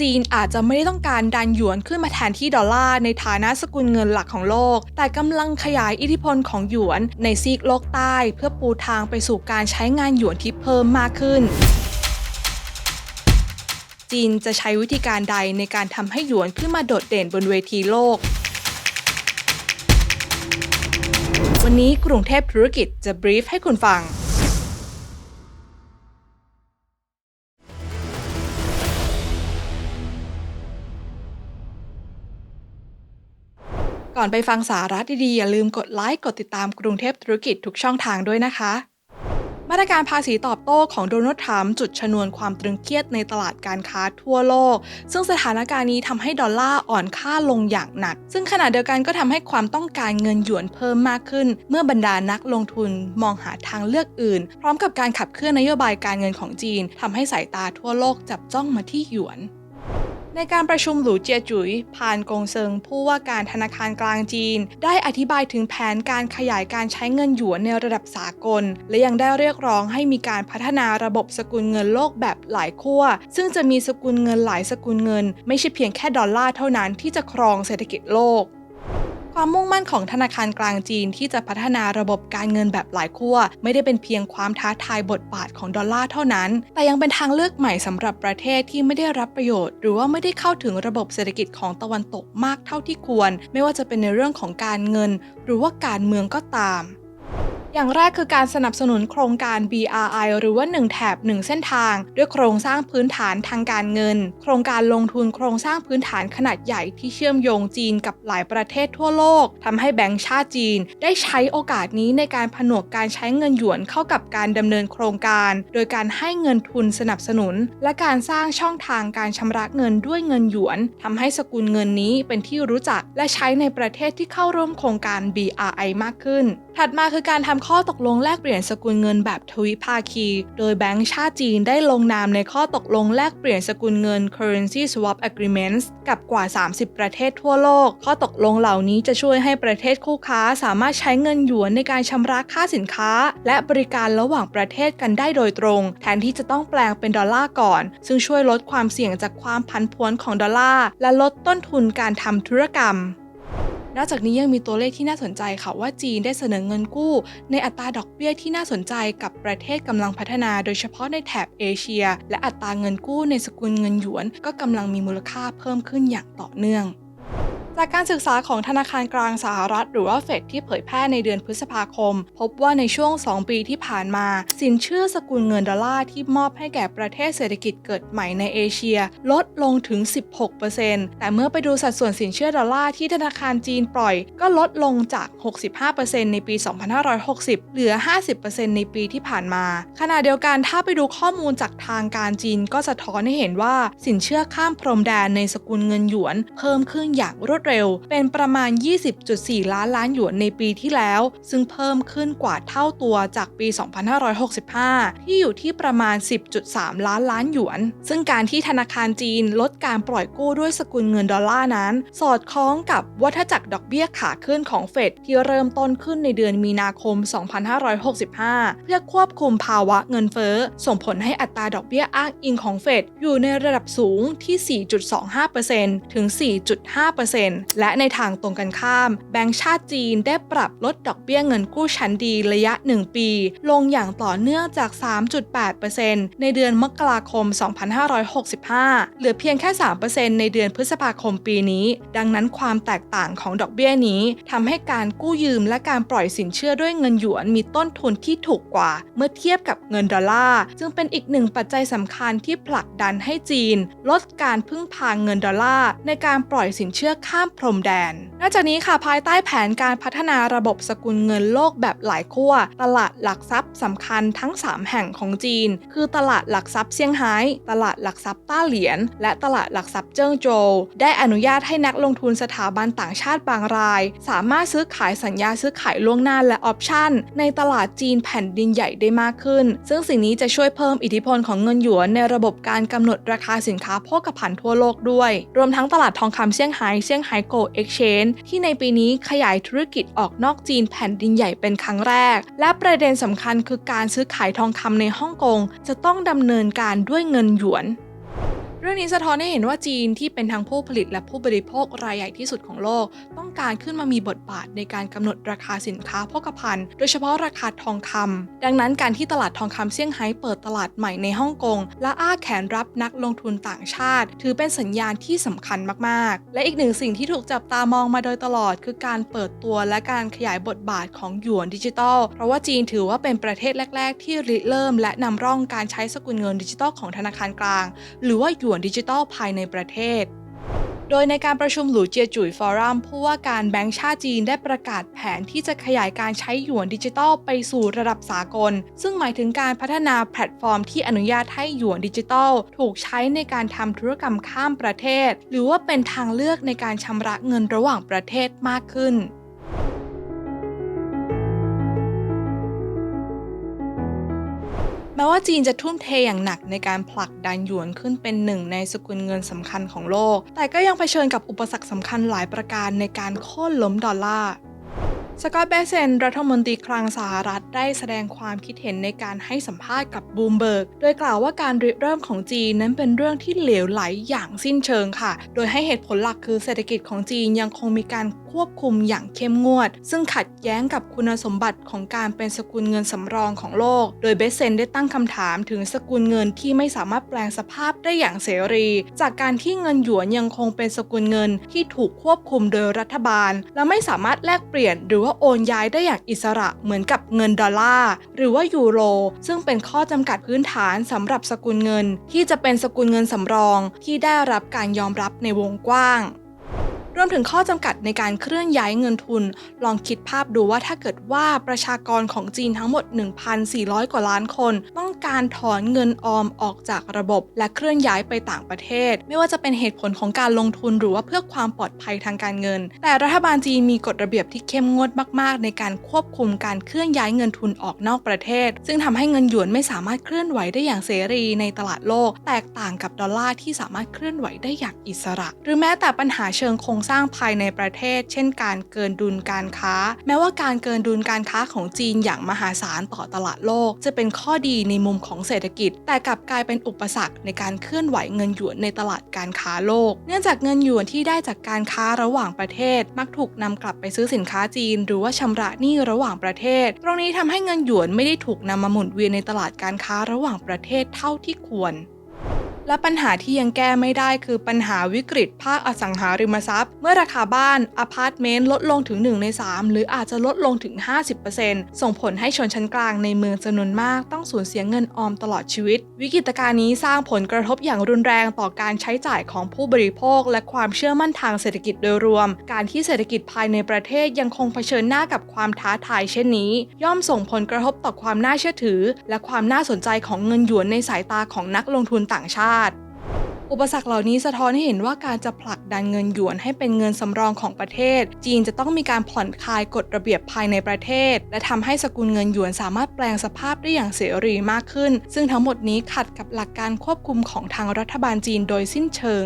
จีนอาจจะไม่ได้ต้องการดันหยวนขึ้นมาแทนที่ดอลลาร์ในฐานะสกุลเงินหลักของโลก แต่กำลังขยายอิทธิพลของหยวนในซีกโลกใต้ เพื่อปูทางไปสู่การใช้งานหยวนที่เพิ่มมากขึ้นจีนจะใช้วิธีการใดในการทำให้หยวนขึ้นมาโดดเด่นบนเวทีโลก วันนี้กรุงเทพธุรกิจจะบรีฟให้คุณฟัง ก่อนไปฟังสาระดีๆ อย่าลืมกดไลค์กดติดตามกรุงเทพธุรกิจทุกช่องทางด้วยนะคะ มาตรการภาษีตอบโต้ของโดนัลด์ทรัมป์จุดชนวนความตรึงเครียดในตลาดการค้าทั่วโลก ซึ่งสถานการณ์นี้ทำให้ดอลลาร์อ่อนค่าลงอย่างหนัก ซึ่งขณะเดียวกันก็ทำให้ความต้องการเงินหยวนเพิ่มมากขึ้น เมื่อบรรดานักลงทุนมองหาทางเลือกอื่น พร้อมกับการขับเคลื่อนนโยบายการเงินของจีนทำให้สายตาทั่วโลกจับจ้องมาที่หยวน ในการประชุมหลูเจียจุยผ่านกงเซิงผู้ว่าการธนาคารกลางจีน ได้อธิบายถึงแผนการขยายการใช้เงินหยวนในระดับสากล และยังได้เรียกร้องให้มีการพัฒนาระบบสกุลเงินโลกแบบหลายขั้วซึ่งจะมีสกุลเงินหลายสกุลเงิน ไม่ใช่เพียงแค่ดอลลาร์เท่านั้นที่จะครองเศรษฐกิจโลก ความมุ่งมั่นของธนาคารกลางจีนที่จะพัฒนาระบบการเงินแบบหลายขั้วไม่ได้เป็นเพียงความท้าทายบทบาทของดอลลาร์เท่านั้น แต่ยังเป็นทางเลือกใหม่สำหรับประเทศที่ไม่ได้รับประโยชน์ หรือว่าไม่ได้เข้าถึงระบบเศรษฐกิจของตะวันตกมากเท่าที่ควร ไม่ว่าจะเป็นในเรื่องของการเงิน หรือว่าการเมืองก็ตาม อย่างแรกคือการสนับสนุนโครงการ BRI หรือว่า 1 แถบ 1 เส้นทาง ด้วยโครงสร้างพื้นฐานทางการเงิน โครงการลงทุนโครงสร้างพื้นฐานขนาดใหญ่ที่เชื่อมโยงจีนกับหลายประเทศทั่วโลกทำให้แบงก์ชาติจีน ได้ใช้โอกาสนี้ในการผนวกการใช้เงินหยวนเข้ากับการดำเนินโครงการ โดยการให้เงินทุนสนับสนุน และการสร้างช่องทางการชำระเงินด้วยเงินหยวนทำให้สกุลเงินนี้เป็นที่รู้จักและใช้ในประเทศที่เข้าร่วมโครงการ BRI มากขึ้น ถัดมาคือการทำข้อตกลงแลกเปลี่ยนสกุลเงินแบบทวิภาคี โดยแบงก์ชาติจีนได้ลงนามในข้อตกลงแลกเปลี่ยนสกุลเงิน currency swap agreements กับกว่า 30 ประเทศทั่วโลก ข้อตกลงเหล่านี้จะช่วยให้ประเทศคู่ค้าสามารถใช้เงินหยวนในการชำระค่าสินค้า และบริการระหว่างประเทศกันได้โดยตรง แทนที่จะต้องแปลงเป็นดอลลาร์ก่อน ซึ่งช่วยลดความเสี่ยงจากความผันผวนของดอลลาร์และลดต้นทุนการทำธุรกรรม นอกจากนี้ยังมีตัวเลขที่น่าสนใจค่ะว่าจีนได้เสนอเงินกู้ ในอัตราดอกเบี้ยที่น่าสนใจกับประเทศกำลังพัฒนา โดยเฉพาะในแถบเอเชีย และอัตราเงินกู้ในสกุลเงินหยวน ก็กำลังมีมูลค่าเพิ่มขึ้นอย่างต่อเนื่อง จากการศึกษาของธนาคารกลางสหรัฐหรือว่าเฟดที่เผยแพร่ในเดือนพฤษภาคม พบว่าในช่วง 2 ปีที่ผ่านมา สินเชื่อสกุลเงินดอลลาร์ที่มอบให้แก่ประเทศเศรษฐกิจเกิดใหม่ในเอเชีย ลดลงถึง 16%แต่เมื่อไปดูสัดส่วนสินเชื่อดอลลาร์ที่ธนาคารจีนปล่อย ก็ลดลงจาก 65%ในปี 2560 เหลือ 50%ในปีที่ผ่านมา ขณะเดียวกันถ้าไปดูข้อมูลจากทางการจีนก็สะท้อนให้เห็นว่าสินเชื่อข้ามพรมแดนในสกุลเงินหยวน เพิ่มขึ้นอย่างรวดเร็วเป็นประมาณ 20.4 ล้านล้านหยวนในปีที่แล้ว ซึ่งเพิ่มขึ้นกว่าเท่าตัวจากปี 2565 ที่อยู่ที่ประมาณ 10.3 ล้านล้านหยวน ซึ่งการที่ธนาคารจีนลดการปล่อยกู้ด้วยสกุลเงินดอลลาร์นั้น สอดคล้องกับวัฏจักรดอกเบี้ยขาขึ้นของเฟดที่เริ่มต้นขึ้นในเดือนมีนาคม 2565 เพื่อควบคุมภาวะเงินเฟ้อ ส่งผลให้อัตราดอกเบี้ยอ้างอิงของเฟดอยู่ในระดับสูงที่ 4.25%ถึง 4.5%และในทางตรงกันข้าม แบงก์ชาติจีนได้ปรับลดดอกเบี้ยเงินกู้ชั้นดีระยะ 1 ปี ลงอย่างต่อเนื่องจาก 3.8%ในเดือนมกราคม 2565 เหลือเพียงแค่ 3%ในเดือนพฤษภาคมปีนี้ ดังนั้นความแตกต่างของดอกเบี้ยนี้ทำให้การกู้ยืมและการปล่อยสินเชื่อด้วยเงินหยวนมีต้นทุนที่ถูกกว่า เมื่อเทียบกับเงินดอลลาร์จึงเป็นอีกหนึ่งปัจจัยสำคัญที่ผลักดันให้จีน ลดการพึ่งพางเงินดอลลาร์ในการปล่อยสินเชื่อข้ามพรมแดน นอกจากนี้ค่ะภายใต้แผนการพัฒนาระบบสกุลเงินโลกแบบหลายขั้ว ตลาดหลักทรัพย์สำคัญทั้ง 3 แห่งของจีน คือตลาดหลักทรัพย์เซี่ยงไฮ้ ตลาดหลักทรัพย์ต้าเหลียน และตลาดหลักทรัพย์เจิ้งโจว ได้อนุญาตให้นักลงทุนสถาบันต่างชาติบางราย สามารถซื้อขายสัญญาซื้อขายล่วงหน้าและออปชั่น ในตลาดจีนแผ่นดินใหญ่ได้มากขึ้น ซึ่งสิ่งนี้จะช่วยเพิ่มอิทธิพลของเงินหยวนในระบบการกำหนดราคาสินค้าโภคภัณฑ์ทั่วโลกด้วย รวมทั้งตลาดทองคำเซี่ยงไฮ้เซี่ยงไฮโกลด์เอ็กชแนนที่ในปีนี้ขยายธุรกิจออกนอกจีนแผ่นดินใหญ่เป็นครั้งแรก และประเด็นสำคัญคือการซื้อขายทองคำในฮ่องกงจะต้องดำเนินการด้วยเงินหยวน เรื่องนี้สะท้อนให้เห็นว่าจีนที่เป็นทั้งผู้ผลิตและผู้บริโภครายใหญ่ที่สุดของโลก ต้องการขึ้นมามีบทบาทในการกำหนดราคาสินค้าโภคภัณฑ์ โดยเฉพาะราคาทองคำดังนั้นการที่ตลาดทองคำเซี่ยงไฮ้เปิดตลาดใหม่ในฮ่องกง และอ้าแขนรับนักลงทุนต่างชาติ ถือเป็นสัญญาณที่สำคัญมากๆ และอีกหนึ่งสิ่งที่ถูกจับตามองมาโดยตลอด คือการเปิดตัวและการขยายบทบาทของหยวนดิจิทัล เพราะว่าจีนถือว่าเป็นประเทศแรก ๆ ที่ริเริ่ม และนำร่องการใช้สกุลเงินดิจิทัลของธนาคารกลาง หรือว่าหยวนดิจิทัลภายในประเทศ โดยในการประชุมหลูเจียจุยฟอรัมผู้ว่าการแบงก์ชาติจีนได้ประกาศแผนที่จะขยายการใช้หยวนดิจิทัลไปสู่ระดับสากล ซึ่งหมายถึงการพัฒนาแพลตฟอร์มที่อนุญาตให้หยวนดิจิทัล ถูกใช้ในการทำธุรกรรมข้ามประเทศ หรือว่าเป็นทางเลือกในการชำระเงินระหว่างประเทศมากขึ้น ม้ว่าจีนจะทุ่มเทอย่างหนักในการผลักดันหยวนขึ้นเป็นหนึ่งในสกุลเงินสำคัญของโลก แต่ก็ยังเผชิญกับอุปสรรคสำคัญหลายประการในการโค่นล้มดอลลาร์สกอตต์เบเซน รัฐมนตรีคลังสหรัฐได้แสดงความคิดเห็นในการให้สัมภาษณ์กับบูมเบิร์ก โดยกล่าวว่าการริเริ่มของจีนนั้นเป็นเรื่องที่เหลวไหลอย่างสิ้นเชิงค่ะ โดยให้เหตุผลหลักคือเศรษฐกิจของจีนยังคงมีการ ควบคุมอย่างเข้มงวด ซึ่งขัดแย้งกับคุณสมบัติของการเป็นสกุลเงินสำรองของโลก โดยเบสเซนได้ตั้งคำถามถึงสกุลเงินที่ไม่สามารถแปลงสภาพได้อย่างเสรี จากการที่เงินหยวนยังคงเป็นสกุลเงินที่ถูกควบคุมโดยรัฐบาล และไม่สามารถแลกเปลี่ยนหรือว่าโอนย้ายได้อย่างอิสระเหมือนกับเงินดอลลาร์หรือว่ายูโร ซึ่งเป็นข้อจำกัดพื้นฐานสำหรับสกุลเงิน ที่จะเป็นสกุลเงินสำรองที่ได้รับการยอมรับในวงกว้าง วมถึงข้อจำกัดในการเคลื่อนย้ายเงินทุน ลองคิดภาพดูว่าถ้าเกิดว่าประชากรของจีนทั้งหมด 1,400 กว่าล้านคน ต้องการถอนเงินออมออกจากระบบ และเคลื่อนย้ายไปต่างประเทศ ไม่ว่าจะเป็นเหตุผลของการลงทุนหรือว่าเพื่อความปลอดภัยทางการเงิน แต่รัฐบาลจีนมีกฎระเบียบที่เข้มงวดมาก ๆ ในการควบคุมการเคลื่อนย้ายเงินทุนออกนอกประเทศ ซึ่งทำให้เงินหยวนไม่สามารถเคลื่อนไหวได้อย่างเสรีในตลาดโลก แตกต่างกับดอลลาร์ที่สามารถเคลื่อนไหวได้อย่างอิสระ หรือแม้แต่ปัญหาเชิงโครงสร้างภายในประเทศ เช่นการเกินดุลการค้า แม้ว่าการเกินดุลการค้าของจีนอย่างมหาศาลต่อตลาดโลก จะเป็นข้อดีในมุมของเศรษฐกิจ แต่กลับกลายเป็นอุปสรรคในการเคลื่อนไหวเงินหยวนในตลาดการค้าโลก เนื่องจากเงินหยวนที่ได้จากการค้าระหว่างประเทศ มักถูกนำกลับไปซื้อสินค้าจีน หรือว่าชำระหนี้ระหว่างประเทศ ตรงนี้ทำให้เงินหยวนไม่ได้ถูกนำมาหมุนเวียนในตลาดการค้าระหว่างประเทศเท่าที่ควร และปัญหาที่ยังแก้ไม่ได้คือปัญหาวิกฤตภาคอสังหาริมทรัพย์ เมื่อราคาบ้านอพาร์ตเมนต์ลดลงถึง 1 ใน 3 หรืออาจจะลดลงถึง 50%ส่งผลให้ชนชั้นกลางในเมืองจำนวนมากต้องสูญเสียเงินออมตลอดชีวิต วิกฤตการณ์นี้สร้างผลกระทบอย่างรุนแรงต่อการใช้จ่ายของผู้บริโภค และความเชื่อมั่นทางเศรษฐกิจโดยรวม การที่เศรษฐกิจภายในประเทศยังคงเผชิญหน้ากับความท้าทายเช่นนี้ ย่อมส่งผลกระทบต่อความน่าเชื่อถือ และความน่าสนใจของเงินหยวนในสายตาของนักลงทุนต่างชาติอุปสรรคเหล่านี้สะท้อนให้เห็นว่าการจะผลักดันเงินหยวนให้เป็นเงินสำรองของประเทศ จีนจะต้องมีการผ่อนคลายกฎระเบียบภายในประเทศ และทำให้สกุลเงินหยวนสามารถแปลงสภาพได้อย่างเสรีมากขึ้น ซึ่งทั้งหมดนี้ขัดกับหลักการควบคุมของทางรัฐบาลจีนโดยสิ้นเชิง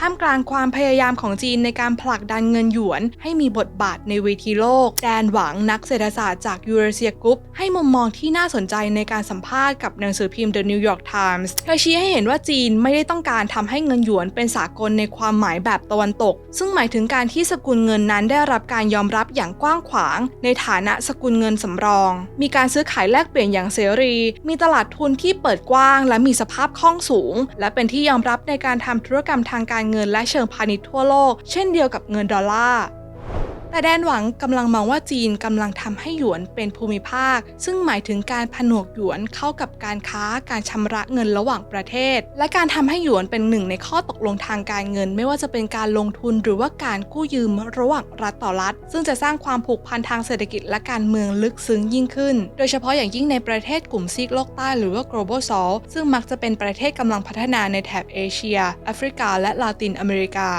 ท่ามกลางความพยายามของจีนในการผลักดันเงินหยวน ให้มีบทบาทในเวทีโลก แดนหวังนักเศรษฐศาสตร์จากยูเรเซียกรุ๊ปให้มุมมองที่น่าสนใจในการสัมภาษณ์กับหนังสือพิมพ์ The New York Times เธอชี้ให้เห็นว่าจีนไม่ได้ต้องการทำให้เงินหยวนเป็นสากลในความหมายแบบตะวันตก ซึ่งหมายถึงการที่สกุลเงินนั้นได้รับการยอมรับอย่างกว้างขวาง ในฐานะสกุลเงินสำรอง มีการซื้อขายแลกเปลี่ยนอย่างเสรี มีตลาดทุนที่เปิดกว้าง และมีสภาพคล่องสูง และเป็นที่ยอมรับในการทำธุรกรรมทางการเงินและเชิงพาณิชย์ทั่วโลก เช่นเดียวกับเงินดอลลาร์ แต่แดนหวังกำลังมองว่าจีนกำลังทำให้หยวนเป็นภูมิภาค ซึ่งหมายถึงการผนวกหยวนเข้ากับการค้าการชำระเงินระหว่างประเทศ และการทำให้หยวนเป็นหนึ่งในข้อตกลงทางการเงิน ไม่ว่าจะเป็นการลงทุนหรือว่าการกู้ยืมระหว่างรัฐต่อรัฐ ซึ่งจะสร้างความผูกพันทางเศรษฐกิจและการเมืองลึกซึ้งยิ่งขึ้น โดยเฉพาะอย่างยิ่งในประเทศกลุ่มซีกโลกใต้หรือว่า global south ซึ่งมักจะเป็นประเทศกำลังพัฒนาในแถบเอเชียแอฟริกา และลาตินอเมริกา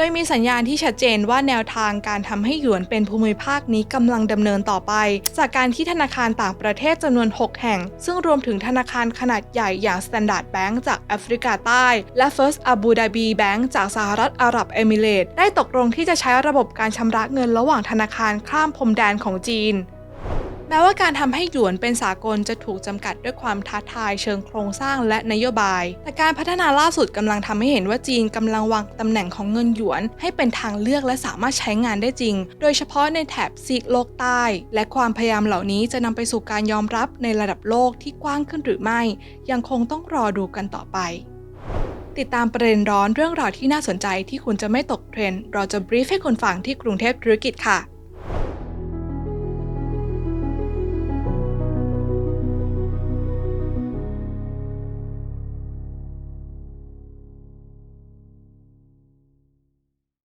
ดยมีสัญญาณที่ชัดเจนว่าแนวทางการทำให้หยวนเป็นภูมิภาคนี้กำลังดำเนินต่อไป จากการที่ธนาคารต่างประเทศจำนวน 6 แห่ง ซึ่งรวมถึงธนาคารขนาดใหญ่อย่าง Standard Bank จากแอฟริกาใต้ และ First Abu Dhabi Bank จากสหรัฐอาหรับเอมิเรตส์ได้ตกลงที่จะใช้ระบบการชำระเงินระหว่างธนาคารข้ามพรมแดนของจีน แม้ว่าการทำให้หยวนเป็นสากลจะถูกจำกัดด้วยความท้าทายเชิงโครงสร้างและนโยบาย แต่การพัฒนาล่าสุดกำลังทำให้เห็นว่าจีนกำลังวางตำแหน่งของเงินหยวน ให้เป็นทางเลือกและสามารถใช้งานได้จริง โดยเฉพาะในแถบซีกโลกใต้ และความพยายามเหล่านี้จะนำไปสู่การยอมรับในระดับโลกที่กว้างขึ้นหรือไม่ ยังคงต้องรอดูกันต่อไปติดตามประเด็นร้อนเรื่องราวที่น่าสนใจที่คุณจะไม่ตกเทรนด์เราจะบรีฟให้คุณฟังที่กรุงเทพธุรกิจค่ะ